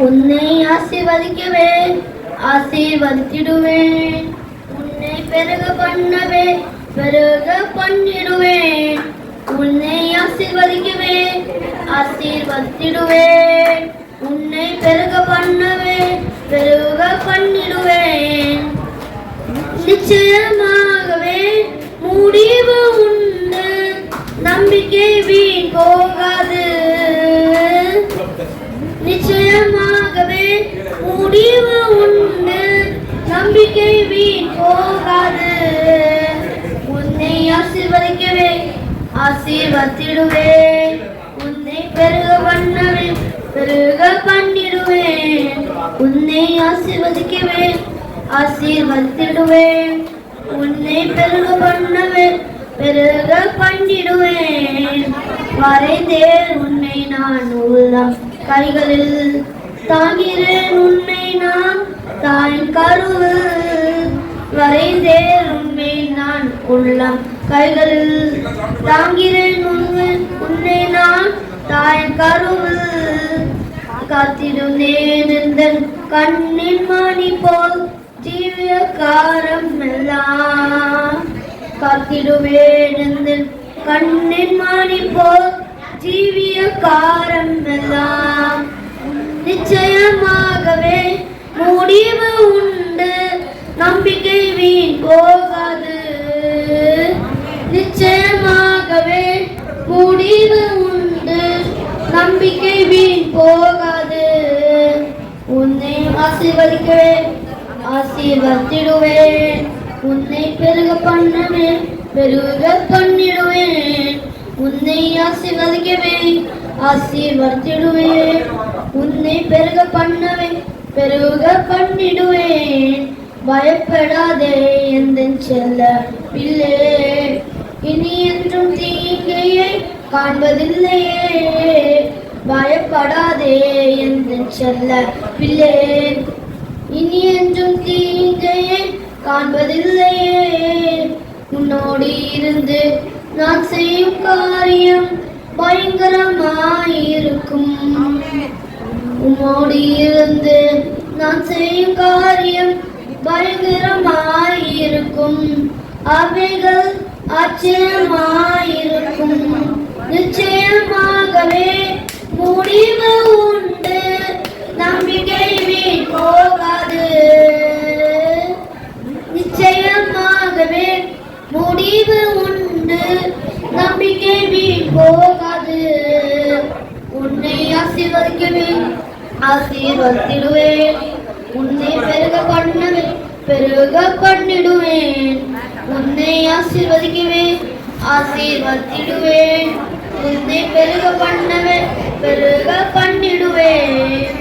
உன்னை ஆசீர்வதிக்கவே ஆசீர்வதித்திடுவேன் உன்னை பெருக பண்ணவே பெருக பண்ணிடுவேன் உன்னை ஆசீர்வதிக்கவே ஆசீர்வதித்திடுவேன் உன்னை பெருக பண்ணவே பெருக பண்ணிடுவேன் நிச்சயமாகவே முடிவு உண்டு. நம்பிக்கை வீ நம்பிக்கை வீண் போகாது. உன்னை ஆசீர்வதிக்கவே ஆசீர்வதிடுவேன் உன்னை பெருக பண்ணவே பெருக பண்ணிடுவேன். உன்னை ஆசீர்வதிக்கவே ஆசீர்வத்திடுவேன் உன்னை பெருக பண்ணவே பெருக பண்ணிடுவேன். வரைந்தேன் உன்னை நான் உள்ளம் கைகளில். தாங்கிறேன் உன்னை நான் தாயின் கருவு. வரைந்தேன் உன்னை நான் உள்ளம் கைகளில் தாங்கிறேன் உன்னை உன்னை நான் தாயின் கருவு. காத்திருந்தேன் எந்தன் கண்ணின் மணி போல் ஜீவிய காரம் எல்லாம். காத்திடுவேன் எந்தன் கண்ணின் மணி போல் ஜீவிய காரம் எல்லாம். நிச்சயமாகவே முடிவு உண்டு. நம்பிக்கை வீண் போகாது. நிச்சயமாகவே முடிவு உண்டு. நம்பிக்கை வீண் போகாது. உன்னை ஆசீர்வதிக்கவே ஆசீர்வதிடுவேன் உன்னை பெருக பண்ணுவேன் பெருக பண்ணிடுவேன். உன்னை ஆசீர்வதிக்கவே ஆசீர்வதிடுவேன் உன்னை பெருக பண்ணவே பெருக பண்ணிடுவேன். பயப்படாதே எந்த செல்ல பிள்ளே. இனி என்றும் தீங்கையை காண்பதில்லையே. பயப்படாதே எந்த செல்ல பிள்ளே. இனி என்றும் தீங்கையை காண்பதில்லையே. உன்னோடு இருந்து நான் செய்யும் காரியம் பயங்கரமாயிருக்கும். உம்மோடு இருந்து நான் செய்யும் காரியம் பயங்கரமாயிருக்கும் அவைகள் ஆச்சரியமாயிருக்கும் நிச்சயமாகவே முடிவு உண்டு. நம்பிக்கை வீண் போகாது. நிச்சயமாகவே முடிவு உண்டு. நம்பிக்கை வீண் போகாது. உன்னை ஆசீர்வதிடுவேன் உன்னை பெருக பண்ணவே பெருக பண்ணிடுவேன். உன்னை ஆசீர்வதிக்கவே ஆசீர்வதிடுவேன் உன்னை பெருக பண்ணவே பெருக பண்ணிடுவேன்.